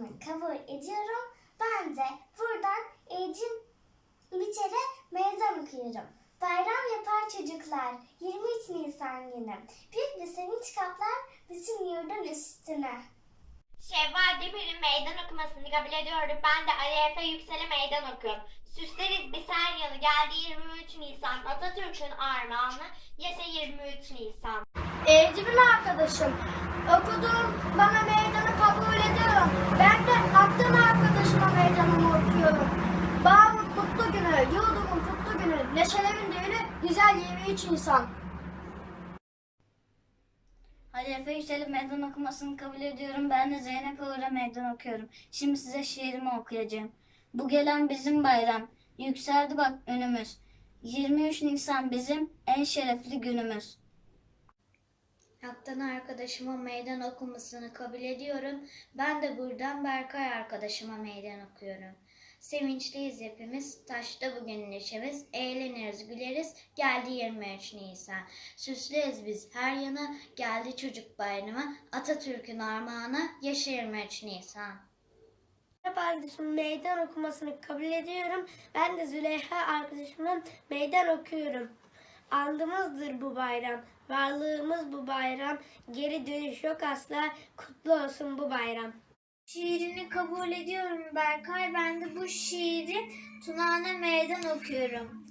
okumasını kabul ediyorum. Ben de buradan eğitim biçere meydan okuyorum. Bayram yapar çocuklar 23 Nisan günü. Büyük bir sevinç kaplar bütün yurdun üstüne. Şevval Demir'in meydan okumasını kabul ediyorum. Ben de Ali Efe Yüksel'e meydan okuyorum. Süsleriz biz her geldi 23 Nisan. Atatürk'ün armağanı yaşa 23 Nisan. Eğitimin arkadaşım. Okudum bana meydanı kabul ediyorum. Ben de attığın arkadaşıma meydanımı okuyorum. Bağımın kutlu günü, yurdumun kutlu günü, neşelerin düğünü güzel 23 Nisan. Ali Efe Yüksel'in meydan okumasını kabul ediyorum. Ben de Zeynep Uğur'a meydan okuyorum. Şimdi size şiirimi okuyacağım. Bu gelen bizim bayram. Yükseldi bak önümüz. 23 Nisan bizim en şerefli günümüz. Yaptan arkadaşıma meydan okumasını kabul ediyorum. Ben de buradan Berkay arkadaşıma meydan okuyorum. Sevinçliyiz hepimiz, taşta bugün neşemiz, eğleniriz, güleriz, geldi 23 Nisan. Süsleriz biz her yana, geldi çocuk bayramı, Atatürk'ün armağanı, yaşa 23 Nisan. Zeynep arkadaşımın meydan okumasını kabul ediyorum. Ben de Züleyha arkadaşımın meydan okuyorum. Andımızdır bu bayram, varlığımız bu bayram, geri dönüş yok asla, kutlu olsun bu bayram. Şiirini kabul ediyorum Berkay. Ben de bu şiiri Tuna'na meydan okuyorum.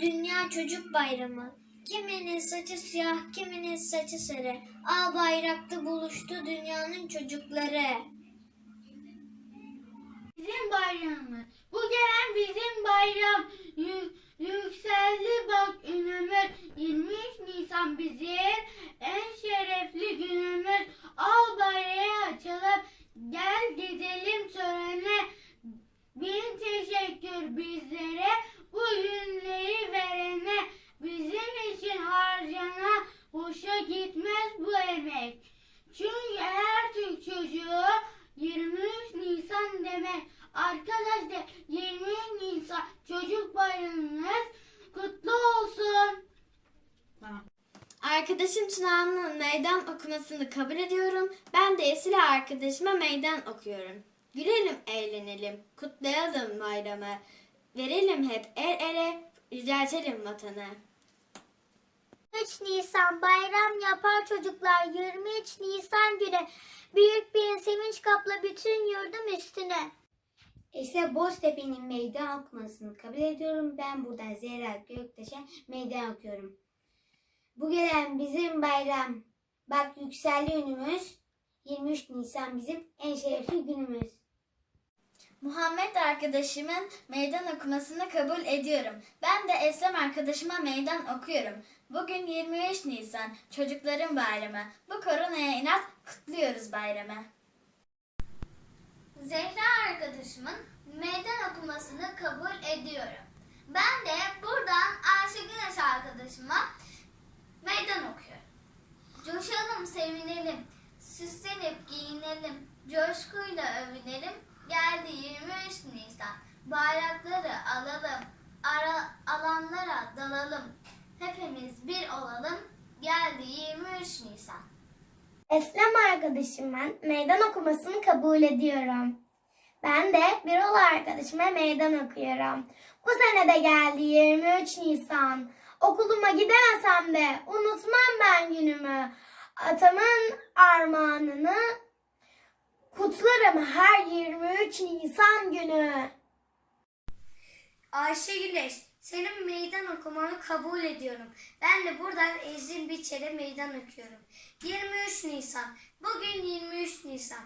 Dünya Çocuk Bayramı. Kiminin saçı siyah, kiminin saçı sarı. Al bayrakta buluştu dünyanın çocukları. Bizim bayramımız. Bu gelen bizim bayram. Yü- yükseldi bak önümüz. 23 Nisan bizim en şerefli günümüz. Al bayrağı açalım. Gel gidelim törene. Bin teşekkür bizlere. Bu günleri verene. Bizim için harcanan boşa gitmez bu emek. Çünkü her Türk çocuğu 23 Nisan demek. Arkadaşlar 23 Nisan çocuk bayramınız kutlu olsun. Arkadaşım Tuna'nın meydan okumasını kabul ediyorum. Ben de Esile arkadaşıma meydan okuyorum. Gülelim, eğlenelim, kutlayalım bayramı. Verelim hep el ele, yüceltelim vatanı. 23 Nisan bayram yapar çocuklar 23 Nisan günü. Büyük bir sevinç kapla bütün yurdum üstüne. Ese Boztepe'nin meydan okumasını kabul ediyorum. Ben burada Zehra Göktaş'a meydan okuyorum. Bu gelen bizim bayram. Bak yükseldi önümüz. 23 Nisan bizim en şerefli günümüz. Muhammed arkadaşımın meydan okumasını kabul ediyorum. Ben de Eslem arkadaşıma meydan okuyorum. Bugün 23 Nisan çocukların bayramı. Bu koronaya inat kutluyoruz bayramı. Zehra arkadaşımın meydan okumasını kabul ediyorum. Ben de buradan Ayşe Güneş arkadaşıma meydan okuyorum. Coşalım, sevinelim, süslenip giyinelim, coşkuyla övünelim. Geldi 23 Nisan, bayrakları alalım, ara, alanlara dalalım. Hepimiz bir olalım. Geldi 23 Nisan. Eslem arkadaşımın meydan okumasını kabul ediyorum. Ben de Birol arkadaşıma meydan okuyorum. Bu sene de geldi 23 Nisan. Okuluma gidemesem de unutmam ben günümü. Atamın armağanını kutlarım her 23 Nisan günü. Ayşe Güneş, senin meydan okumanı kabul ediyorum. Ben de buradan Ezin Biçer'e meydan okuyorum. 23 Nisan, bugün 23 Nisan.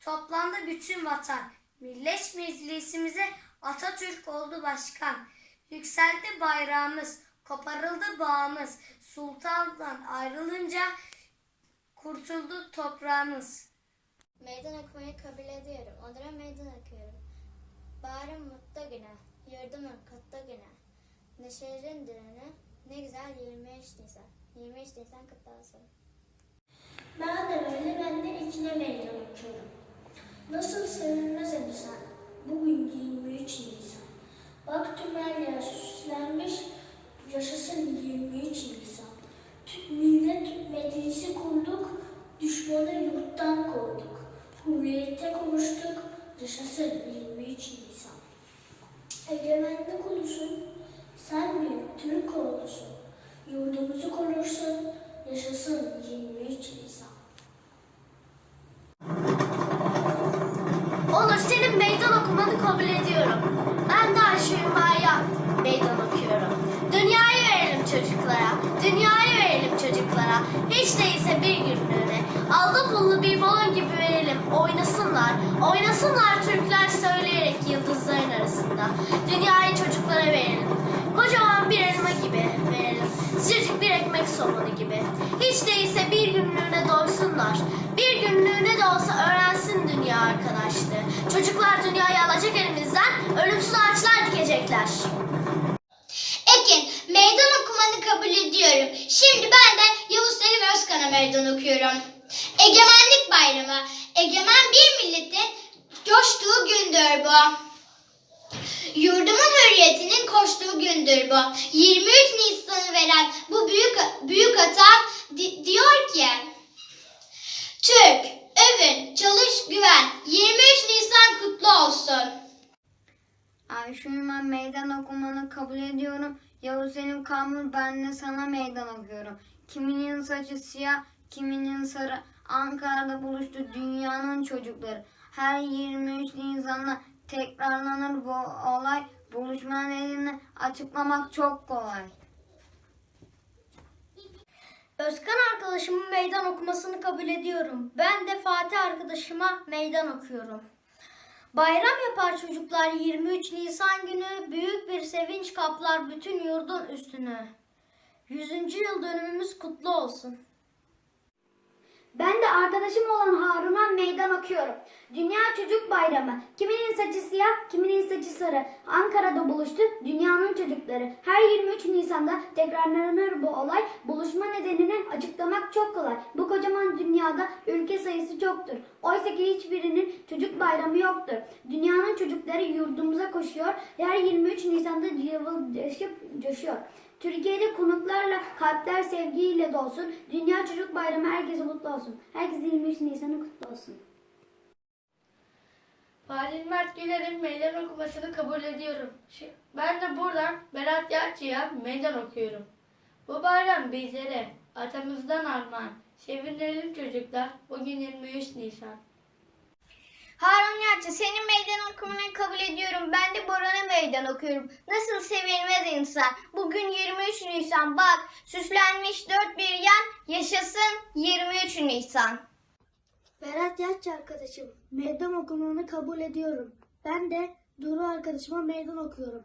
Toplandı bütün vatan. Millet Meclisimize Atatürk oldu başkan. Yükseldi bayrağımız, koparıldı bağımız. Sultandan ayrılınca kurtuldu toprağımız. Meydan okumayı kabul ediyorum. Onlara meydan okuyorum. Baharın mutlu günü, yurdumun kutlu günü. Neşelerin düğünü, ne güzel 23 Nisan. 23 Nisan kutlu olsun. Ben de böyle ben de içine meydan okuyorum. Nasıl sevinmez insan bugün 23 Nisan. Bak tüm her yer süslenmiş yaşasın 23 Nisan. Tüm millet meclisi kurduk düşmanı yurttan kovduk. Hürriyette konuştuk. Yaşasın 23 Nisan. Egemenlik ulusun. Sen bir Türk oğlusun. Yurdumuzu korursun. Yaşasın 23 Nisan. Onur senin meydan okumanı kabul ediyorum. Ben de Ayşe Ümma'ya meydan okuyorum. Dünyayı verelim çocuklara. Dünyayı verelim çocuklara. Hiç değilse bir günlüğüne. Allı pullu bir balon gibi verelim. Oynasınlar. Oynasınlar Türkler söyleyerek yıldızların arasında. Dünyayı çocuklara verelim. Kocaman bir elma gibi verelim. Sıcacık bir ekmek somunu gibi. Hiç değilse bir günlüğüne doysunlar. Bir günlüğüne de olsa öğrensin dünya arkadaşlığı. Çocuklar dünyayı alacak elimizden ölümsüz ağaçlar dikecekler. Ekin, meydan okumanı kabul ediyorum. Şimdi ben de Yavuz Selim Özkan'a meydan okuyorum. Egemenlik Bayramı. Egemen bir milletin coştuğu gündür bu. Yurdumun hürriyetinin koştuğu gündür bu. 23 Nisan'ı veren bu büyük büyük atam di- diyor ki Türk, övün, çalış, güven. 23 Nisan kutlu olsun. Ayşe ben meydan okumanı kabul ediyorum. Yavuz Selim Kamur ben de sana meydan okuyorum. Kiminin saçı siyah, kiminin sarı. Ankara'da buluştu dünyanın çocukları. Her 23 Nisan'da tekrarlanır bu olay. Buluşma nedenini açıklamak çok kolay. Özkan arkadaşımın meydan okumasını kabul ediyorum. Ben de Fatih arkadaşıma meydan okuyorum. Bayram yapar çocuklar 23 Nisan günü büyük bir sevinç kaplar bütün yurdun üstünü. 100. yıl dönümümüz kutlu olsun. Ben de arkadaşım olan Harun'a meydan okuyorum. Dünya Çocuk Bayramı. Kiminin saçı siyah, kiminin saçı sarı. Ankara'da buluştu dünyanın çocukları. Her 23 Nisan'da tekrarlanır bu olay. Buluşma nedenini açıklamak çok kolay. Bu kocaman dünyada ülke sayısı çoktur. Oysa ki hiçbirinin çocuk bayramı yoktur. Dünyanın çocukları yurdumuza koşuyor. Her 23 Nisan'da cıvıldaşıp coşuyor. Türkiye'de konuklarla kalpler sevgiyle dolsun. Dünya Çocuk Bayramı herkese mutlu olsun. Herkese 23 Nisan'ı kutlu olsun. Halil Mert Güler'in meydan okumasını kabul ediyorum. Ben de buradan Berat Yalçı'ya meydan okuyorum. Bu bayram bizlere, atamızdan armağan. Sevinelim çocuklar, bugün 23 Nisan. Harun Yalçın senin meydan okumanı kabul ediyorum. Ben de Boran'a meydan okuyorum. Nasıl sevilmez insan. Bugün 23 Nisan bak süslenmiş dört bir yan yaşasın 23 Nisan. Berat Yaşçı arkadaşım meydan okumanı kabul ediyorum. Ben de Duru arkadaşıma meydan okuyorum.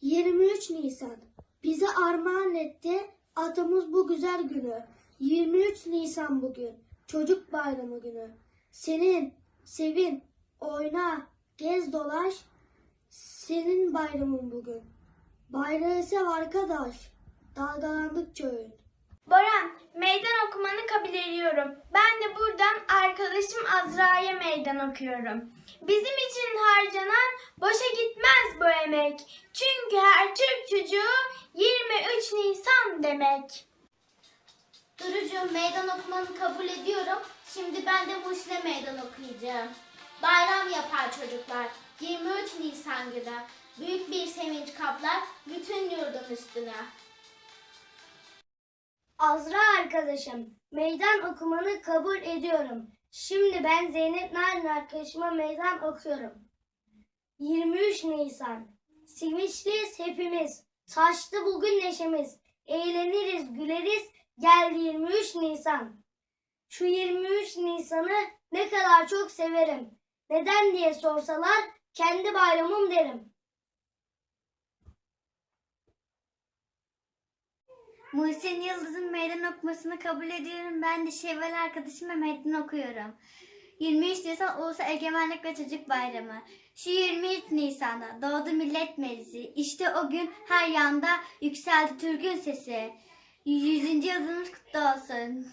23 Nisan bize armağan etti atamız bu güzel günü. 23 Nisan bugün çocuk bayramı günü. Senin, sevin, oyna, gez dolaş. Senin bayramın bugün. Bayrağı sev arkadaş. Dalgalandıkça öğün. Boran, meydan okumanı kabul ediyorum. Ben de buradan arkadaşım Azra'ya meydan okuyorum. Bizim için harcanan boşa gitmez bu emek. Çünkü her Türk çocuğu 23 Nisan demek. Durucuğum meydan okumanı kabul ediyorum. Şimdi ben de Muhsin'e meydan okuyacağım. Bayram yapar çocuklar. 23 Nisan günü. Büyük bir sevinç kaplar bütün yurdun üstüne. Azra arkadaşım, meydan okumanı kabul ediyorum. Şimdi ben Zeynep Narin arkadaşıma meydan okuyorum. 23 Nisan. Sevinçliyiz hepimiz. Saçtı bugün neşemiz. Eğleniriz, güleriz. Geldi 23 Nisan. Şu 23 Nisan'ı ne kadar çok severim. Neden diye sorsalar kendi bayramım derim. Muhsin Yıldız'ın meydan okumasını kabul ediyorum. Ben de Şevval arkadaşıma meydan okuyorum. 23 Nisan Ulusal Egemenlik ve Çocuk Bayramı. Şu 23 Nisan'da doğdu Millet Meclisi. İşte o gün her yanda yükseldi Türk'ün sesi. 100. yılımız kutlu olsun.